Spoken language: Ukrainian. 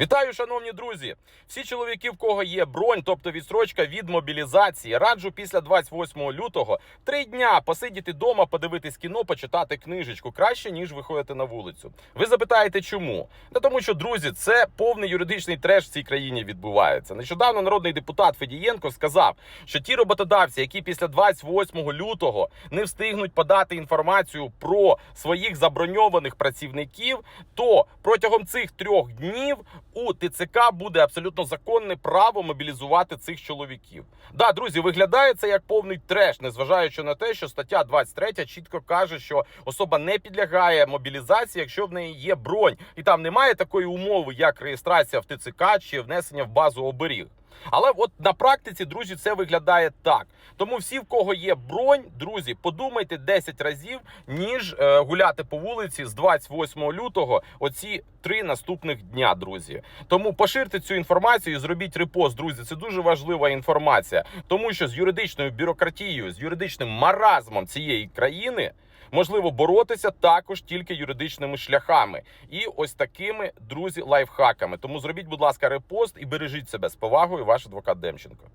Вітаю, шановні друзі! Всі чоловіки, в кого є бронь, тобто відстрочка від мобілізації, раджу після 28 лютого три дня посидіти вдома, подивитись кіно, почитати книжечку краще ніж виходити на вулицю. Ви запитаєте, чому? Та тому, що друзі, це повний юридичний треш в цій країні відбувається. Нещодавно народний депутат Федієнко сказав, що ті роботодавці, які після 28 лютого не встигнуть подати інформацію про своїх заброньованих працівників, то протягом цих трьох днів у ТЦК буде абсолютно законне право мобілізувати цих чоловіків. Да, друзі, виглядає це як повний треш, незважаючи на те, що стаття 23 чітко каже, що особа не підлягає мобілізації, якщо в неї є бронь, і там немає такої умови, як реєстрація в ТЦК чи внесення в базу оберіг. Але от на практиці, друзі, це виглядає так. Тому всі, в кого є бронь, друзі, подумайте 10 разів, ніж е, гуляти по вулиці з 28 лютого оці три наступних дня, друзі. Тому поширте цю інформацію, зробіть репост, друзі. Це дуже важлива інформація, тому що з юридичною бюрократією, з юридичним маразмом цієї країни. Можливо боротися також тільки юридичними шляхами і ось такими друзі лайфхаками. Тому зробіть, будь ласка, репост і бережіть себе з повагою, ваш адвокат Демченко.